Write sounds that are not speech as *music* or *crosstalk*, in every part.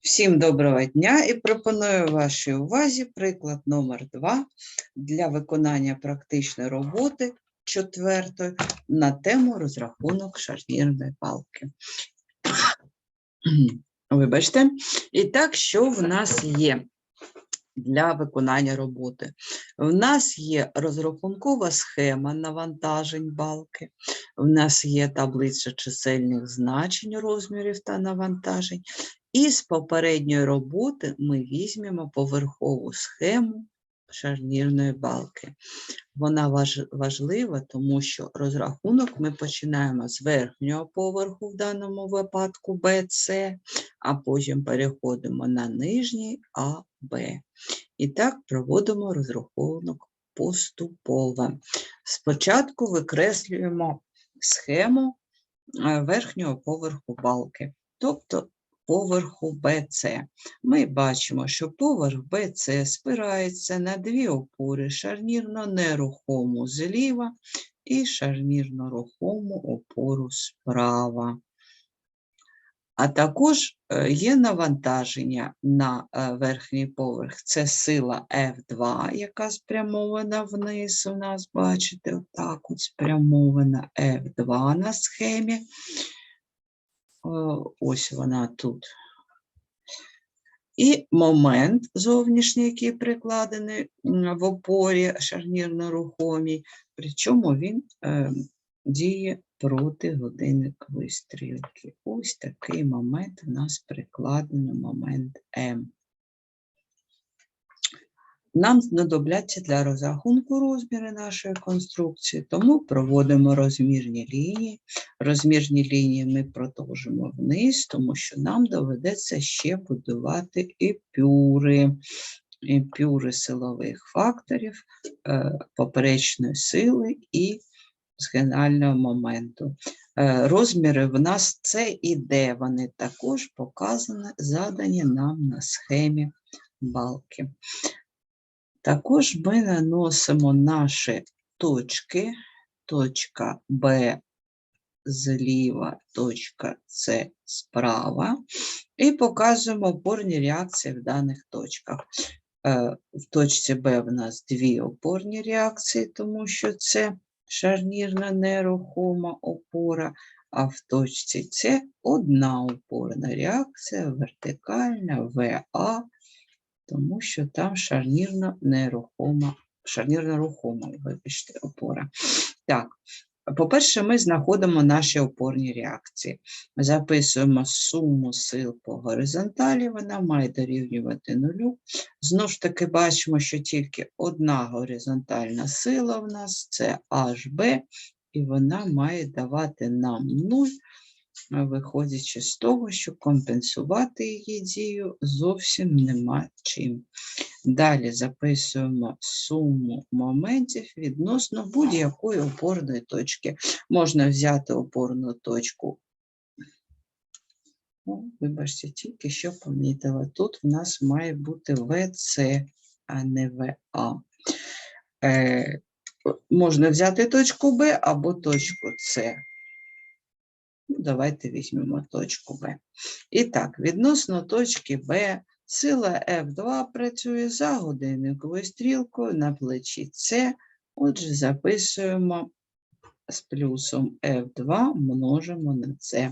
Всім доброго дня і пропоную вашій увазі приклад номер 2 для виконання практичної роботи четвертої на тему розрахунок шарнірної палки. *clears throat* Вибачте. І так, що в нас є для виконання роботи? В нас є розрахункова схема навантажень балки, в нас є таблиця чисельних значень розмірів та навантажень. І з попередньої роботи ми візьмемо поверхову схему шарнірної балки. Вона важ- важлива, тому що розрахунок ми починаємо з верхнього поверху, в даному випадку BC, а потім переходимо на нижній Б. І так проводимо розрахунок поступово. Спочатку викреслюємо схему е, верхнього поверху балки, тобто поверху BC. Ми бачимо, що поверх BC спирається на дві опори шарнірно-нерухому зліва і шарнірно-рухому опору справа. А також е, є навантаження на е, верхній поверх. Це сила F2, яка спрямована вниз. У нас, бачите, отак от спрямована F2 на схемі. Е, Ось вона тут. І момент зовнішній, який прикладений в опорі шарнірно-рухомій, причому він е, діє проти годинник стрілки. Ось такий момент у нас прикладено момент М. Нам знадобляться для розрахунку розміри нашої конструкції, тому проводимо розмірні лінії. Розмірні лінії ми продовжимо вниз, тому що нам доведеться ще будувати епюри, епюри силових факторів, е, поперечної сили і згинального моменту. Е, Розміри в нас С і Д, вони також показані, задані нам на схемі балки. Також ми наносимо наші точки, точка Б зліва, точка С справа, і показуємо опорні реакції в даних точках. Е, В точці Б в нас дві опорні реакції, тому що це шарнірна нерухома опора, а в точці С одна опорна реакція, вертикальна ВА, тому що там шарнірно нерухома, шарнірно рухома, вибачте, опора. Так, по-перше, ми знаходимо наші опорні реакції. Записуємо суму сил по горизонталі, вона має дорівнювати нулю. Знову ж таки, бачимо, що тільки одна горизонтальна сила в нас це HB, і вона має давати нам 0, виходячи з того, що компенсувати її дію зовсім нема чим. Далі записуємо суму моментів відносно будь-якої опорної точки. Можна взяти опорну точку. О, вибачте, тільки що помітила. Тут в нас має бути ВЦ, а не ВА. Е, можна взяти точку Б або точку С. Ну, давайте візьмемо точку Б. І так, відносно точки Б сила F2 працює за годинниковою стрілкою на плечі С. Отже, записуємо з плюсом F2 множимо на С.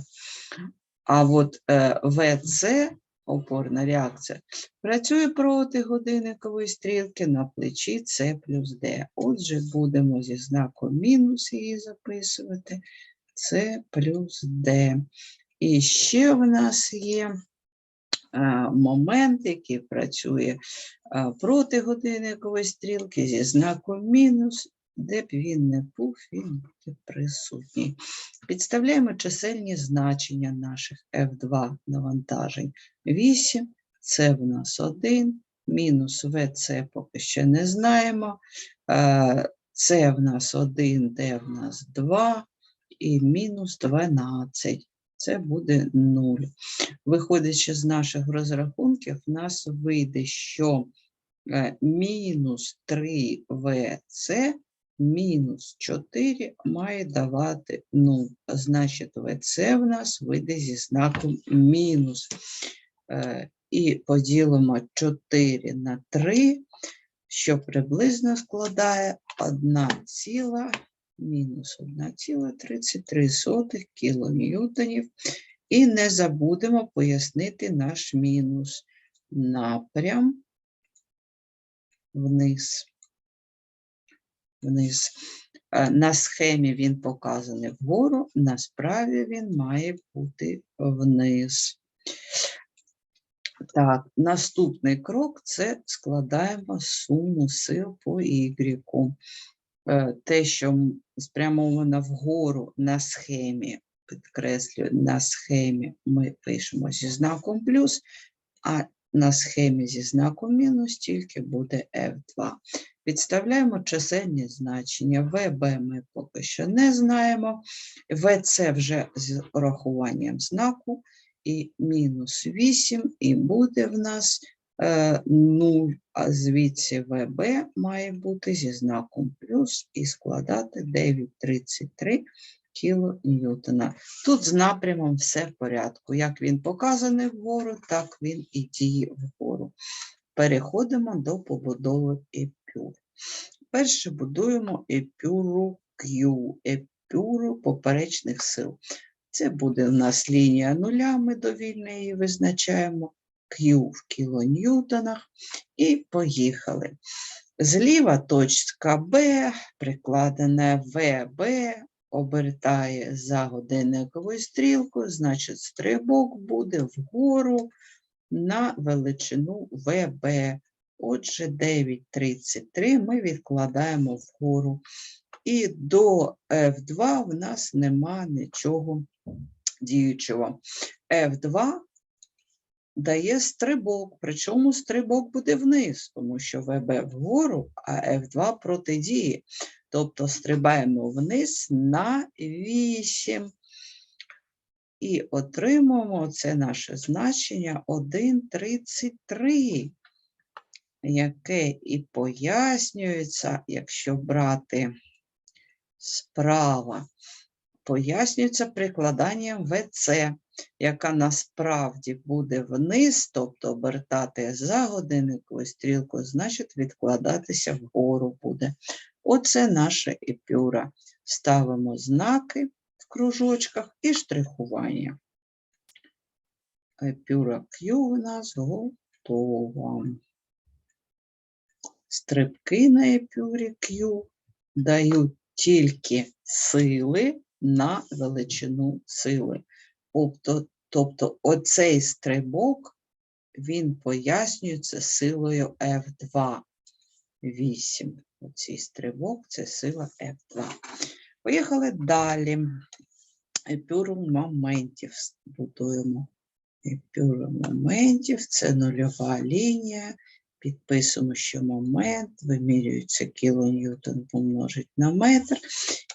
А от е, ВЦ, опорна реакція, працює проти годинникової стрілки на плечі С плюс Д. Отже, будемо зі знаком мінус її записувати. С плюс Д. І ще в нас є момент, який працює проти годинникової стрілки зі знаком мінус, де б він не був, він буде присутній. Підставляємо чисельні значення наших F2 навантажень. 8, це в нас 1, мінус ВЦ поки що не знаємо. Це в нас 1, де в нас 2, і мінус 12. Це буде 0. Виходячи з наших розрахунків, в нас вийде, що е, мінус 3 ВЦ мінус 4 має давати 0. Значить, ВЦ в нас вийде зі знаком мінус. Е, і поділимо 4 на 3, що приблизно складає 1 ціла мінус 1,33 кілоньютонів. І не забудемо пояснити наш мінус напрям вниз. Вниз. Е, На схемі він показаний вгору, на справі він має бути вниз. Так, наступний крок це складаємо суму сил по Y. Е, Те, що спрямовано вгору на схемі, підкреслюю, на схемі ми пишемо зі знаком плюс, а на схемі зі знаком мінус тільки буде F2. Підставляємо чисельні значення. ВБ ми поки що не знаємо. ВЦ вже з урахуванням знаку і мінус 8, і буде в нас 0, а звідси ВБ має бути зі знаком плюс і складати 9,33 кілоньютона. Тут з напрямом все в порядку. Як він показаний вгору, так він і діє вгору. Переходимо до побудови епюр. Перше будуємо епюру Q, епюру поперечних сил. Це буде в нас лінія нуля, ми довільно її визначаємо. Q в кілоньютонах. І поїхали. Зліва точка Б, прикладена ВБ, обертає за годинниковою стрілкою, значить стрибок буде вгору на величину ВБ. Отже, 9,33 ми відкладаємо вгору. І до F2 в нас нема нічого діючого. F2 дає стрибок, причому стрибок буде вниз, тому що ВБ вгору, а F2 протидіє. Тобто стрибаємо вниз на 8. І отримуємо це наше значення 1,33, яке і пояснюється, якщо брати справа, пояснюється прикладанням ВЦ, яка насправді буде вниз, тобто обертати за годинниковою стрілкою, значить відкладатися вгору буде. Оце наша епюра. Ставимо знаки в кружочках і штрихування. Епюра Q у нас готова. Стрибки на епюрі Q дають тільки сили на величину сили. Тобто, тобто оцей стрибок, він пояснюється силою F2. 8. Оцей стрибок це сила F2. Поїхали далі. Епюрум моментів будуємо. Епюрум моментів це нульова лінія. Підписуємо, що момент вимірюється кілоньютон помножить на метр.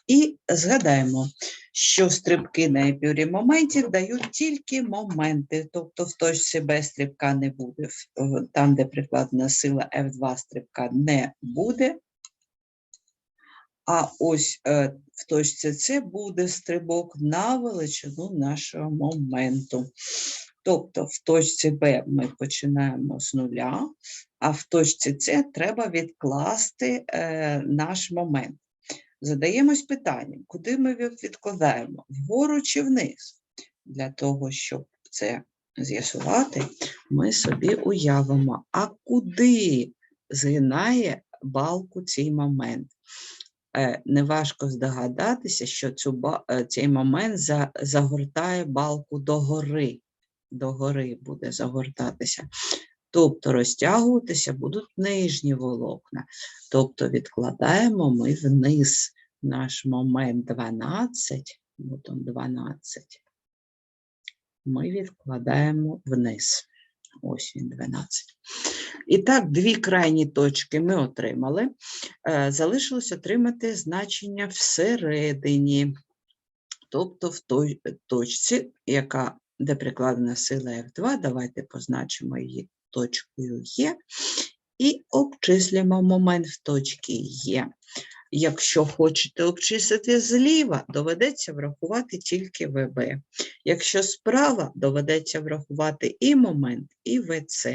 І згадаємо, що стрибки на епюрі моментів дають тільки моменти, тобто в точці Б стрибка не буде, там, де прикладена сила F2 стрибка не буде. А ось е, в точці С буде стрибок на величину нашого моменту. Тобто в точці Б ми починаємо з нуля, а в точці С треба відкласти е, наш момент. Задаємось питанням, куди ми відкладаємо? Вгору чи вниз? Для того, щоб це з'ясувати, ми собі уявимо, а куди згинає балку цей момент. Е, Неважко здогадатися, що цю, е, цей момент за, загортає балку догори. Догори буде загортатися. Тобто розтягуватися будуть нижні волокна. Тобто відкладаємо ми вниз наш момент 12, от он 12, ми відкладаємо вниз. Ось він 12. І так, дві крайні точки ми отримали. Е, Залишилось отримати значення всередині, тобто в той точці, яка, де прикладена сила F2, давайте позначимо її точкою Е і обчислюємо момент в точці Е. Якщо хочете обчислити зліва, доведеться врахувати тільки ВБ. Якщо справа, доведеться врахувати і момент, і ВЦ.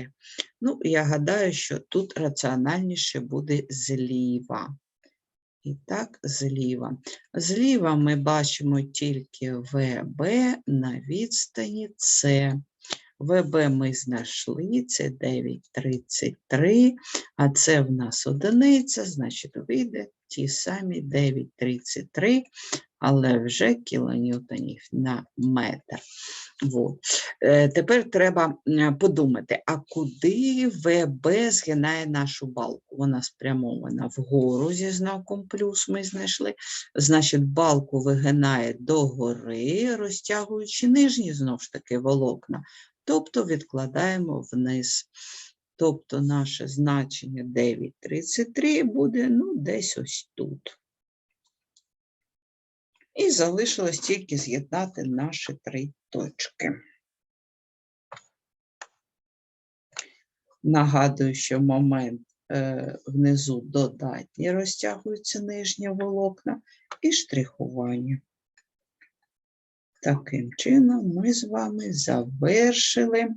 Ну, я гадаю, що тут раціональніше буде зліва. І так, зліва. Зліва ми бачимо тільки ВБ на відстані С. ВБ ми знайшли, це 9,33, а це в нас одиниця, значить вийде ті самі 9,33, але вже кілоньютонів на метр. Вот. Е, Тепер треба подумати, а куди ВБ згинає нашу балку? Вона спрямована вгору зі знаком плюс ми знайшли. Значить, балку вигинає догори, розтягуючи нижні знову ж таки волокна, тобто відкладаємо вниз. Тобто наше значення 9,33 буде ну, десь ось тут. І залишилось тільки з'єднати наші три точки. Нагадую, що момент е, внизу додатні розтягуються нижні волокна і штрихування. Таким чином ми з вами завершили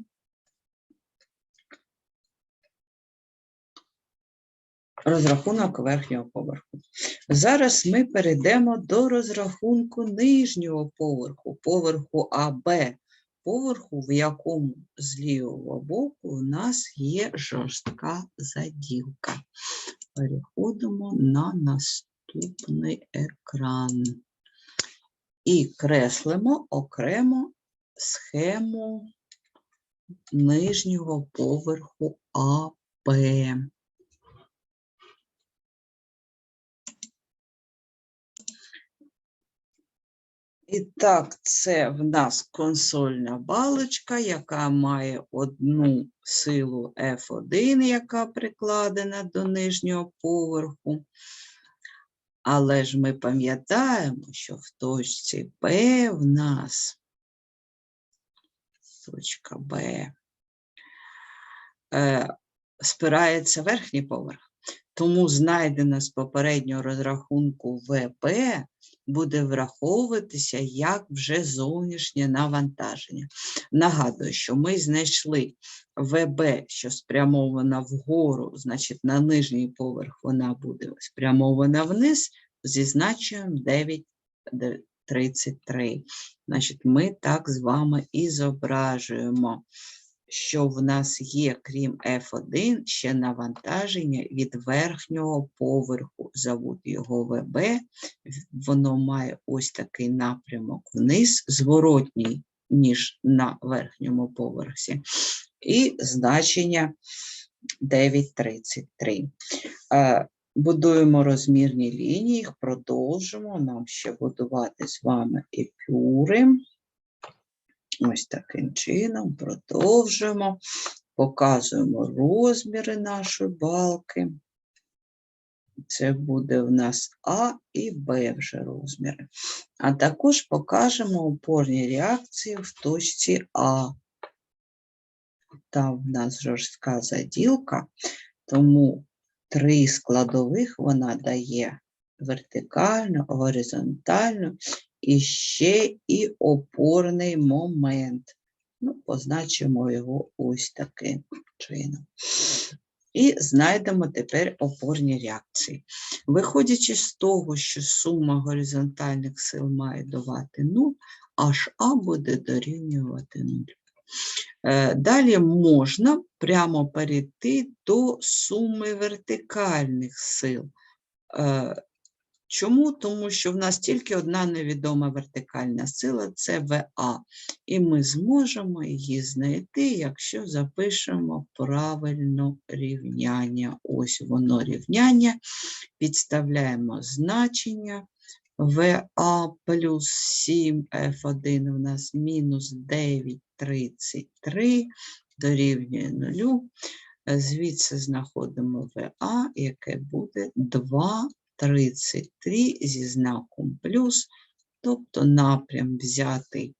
розрахунок верхнього поверху. Зараз ми перейдемо до розрахунку нижнього поверху, поверху АБ, поверху, в якому з лівого боку у нас є жорстка заділка. Переходимо на наступний екран. І креслимо окремо схему нижнього поверху АП. І так, це в нас консольна балочка, яка має одну силу F1, яка прикладена до нижнього поверху. Але ж ми пам'ятаємо, що в точці П в нас точка Б е, спирається верхній поверх. Тому знайдена з попереднього розрахунку ВП буде враховуватися як вже зовнішнє навантаження. Нагадую, що ми знайшли ВБ, що спрямована вгору, значить на нижній поверх вона буде спрямована вниз зі значенням 9,33. Значить, ми так з вами і зображуємо що в нас є, крім F1, ще навантаження від верхнього поверху. Зовуть його ВБ. Воно має ось такий напрямок вниз, зворотній, ніж на верхньому поверсі, і значення 9,33. Е, Будуємо розмірні лінії, продовжимо. Нам ще будувати з вами епюри. Ось таким чином продовжуємо, показуємо розміри нашої балки. Це буде в нас А і Б вже розміри. А також покажемо опорні реакції в точці А. Там в нас жорстка заділка, тому три складових вона дає вертикально, горизонтально і ще і опорний момент. Ну, позначимо його ось таким чином. І знайдемо тепер опорні реакції. Виходячи з того, що сума горизонтальних сил має давати 0, аж А буде дорівнювати 0. Е, Далі можна прямо перейти до суми вертикальних сил. Чому? Тому що в нас тільки одна невідома вертикальна сила це ВА, і ми зможемо її знайти, якщо запишемо правильно рівняння. Ось воно рівняння, підставляємо значення ВА плюс 7 F1 у нас мінус 9,33 дорівнює 0. Звідси знаходимо ВА, яке буде 2 33 зі знаком плюс, тобто напрям взятий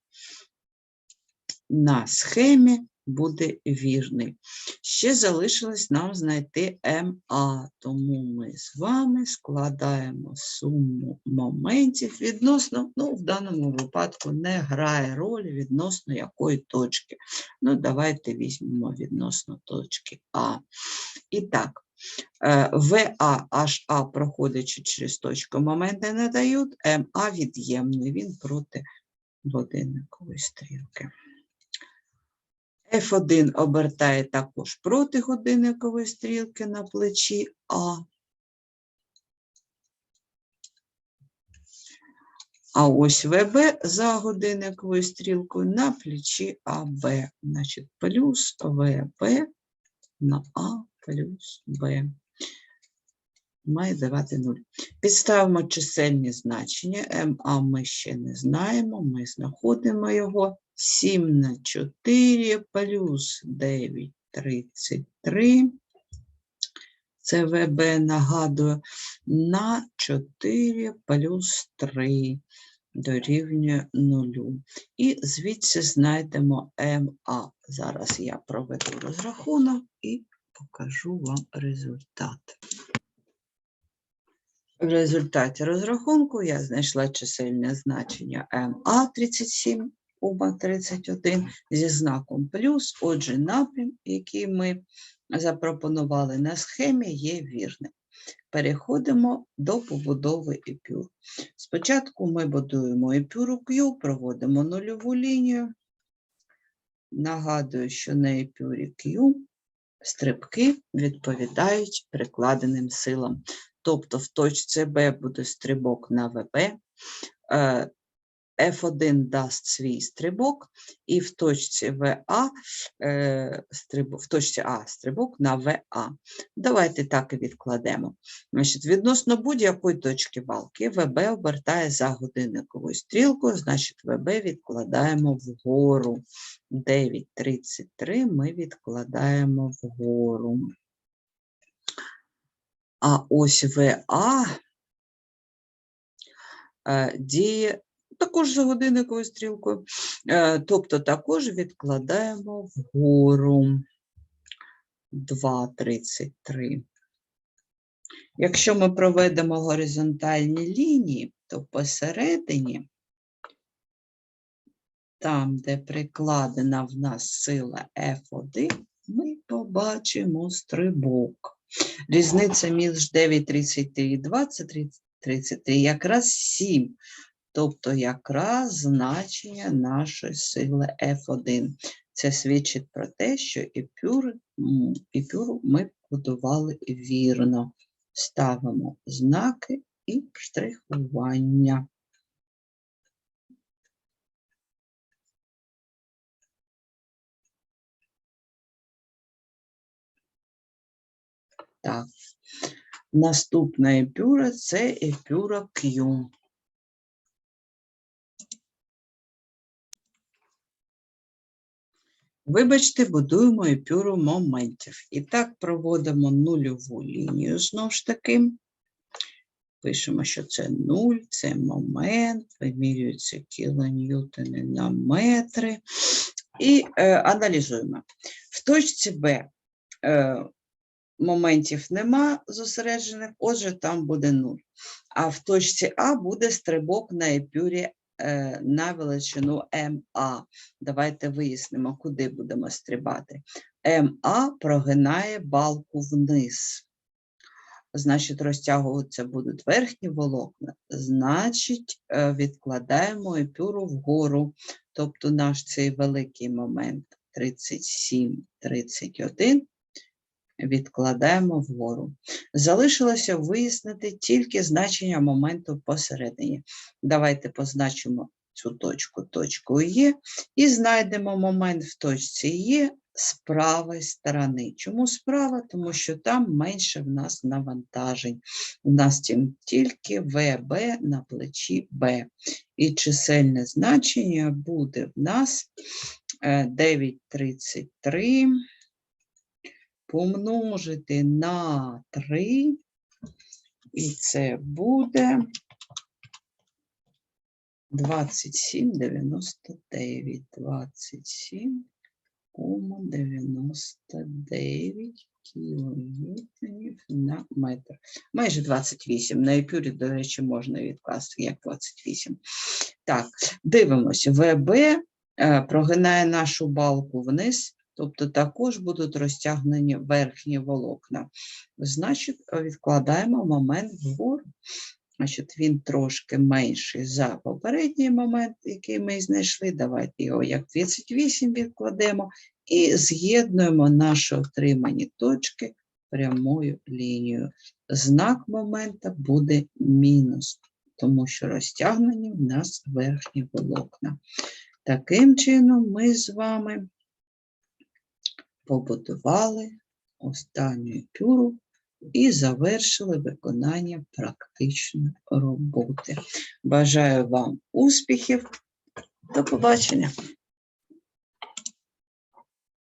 на схемі буде вірний. Ще залишилось нам знайти МА, тому ми з вами складаємо суму моментів відносно, ну, в даному випадку не грає роль відносно якої точки. Ну, давайте візьмемо відносно точки А. І так, ВА, HA, проходячи через точку, моменти не дають, МА від'ємний, він проти годинникової стрілки. F1 обертає також проти годинникової стрілки на плечі А. А ось ВБ за годинниковою стрілкою на плечі АБ. Значить, плюс ВБ на А плюс Б. Має давати 0. Підставимо чисельні значення. МА ми ще не знаємо, ми знаходимо його. 7 на 4 плюс 9, 33. Це ВБ нагадую, на 4 плюс 3 дорівнює 0. І звідси знайдемо МА. Зараз я проведу розрахунок і покажу вам результат. В результаті розрахунку я знайшла чисельне значення МА 37, УБА 31 зі знаком плюс. Отже, напрям, який ми запропонували на схемі, є вірним. Переходимо до побудови епюр. Спочатку ми будуємо епюру Q, проводимо нульову лінію. Нагадую, що на епюрі Q стрибки відповідають прикладеним силам. Тобто в точці Б буде стрибок на ВБ, F1 дасть свій стрибок, і в точці ВА е, в точці А стрибок на ВА. Давайте так і відкладемо. Значить, відносно будь-якої точки валки ВБ обертає за годинниковою стрілкою, значить ВБ відкладаємо вгору. 9,33 ми відкладаємо вгору. А ось ВА е, діє також за годинниковою стрілкою, е, тобто також відкладаємо вгору 2,33. Якщо ми проведемо горизонтальні лінії, то посередині, там, де прикладена в нас сила F1, ми побачимо стрибок. Різниця між 9,33 і 20,33 якраз 7. Тобто якраз значення нашої сили F1. Це свідчить про те, що епюр, м, епюру ми будували вірно. Ставимо знаки і штрихування. Так. Наступна епюра це епюра Q. Вибачте, будуємо епюру моментів. І так проводимо нульову лінію знову ж таки. Пишемо, що це 0, це момент, вимірюються кілоньютони на метри. І е, аналізуємо. В точці Б е, моментів нема зосереджених, отже, там буде 0. А в точці А буде стрибок на епюрі на величину МА. Давайте вияснимо, куди будемо стрибати. МА прогинає балку вниз. Значить, розтягуватися будуть верхні волокна, значить, е, відкладаємо епюру вгору. Тобто наш цей великий момент 37, 31 відкладаємо вгору. Залишилося вияснити тільки значення моменту посередині. Давайте позначимо цю точку точкою Є і знайдемо момент в точці Є з правої сторони. Чому справа? Тому що там менше в нас навантажень. У нас тільки ВБ на плечі Б. І чисельне значення буде в нас е, 9,33 помножити на 3, і це буде 27,99. 27 99 кілоньютонів на метр. Майже 28. На епюрі, до речі, можна відкласти як 28. Так, дивимося. ВБ е, прогинає нашу балку вниз, тобто також будуть розтягнені верхні волокна. Значить, відкладаємо момент вгору. Значить, він трошки менший за попередній момент, який ми знайшли. Давайте його як 38 відкладемо і з'єднуємо наші отримані точки прямою лінією. Знак момента буде мінус, тому що розтягнені в нас верхні волокна. Таким чином, ми з вами побудували останню пюру і завершили виконання практичної роботи. Бажаю вам успіхів. До побачення!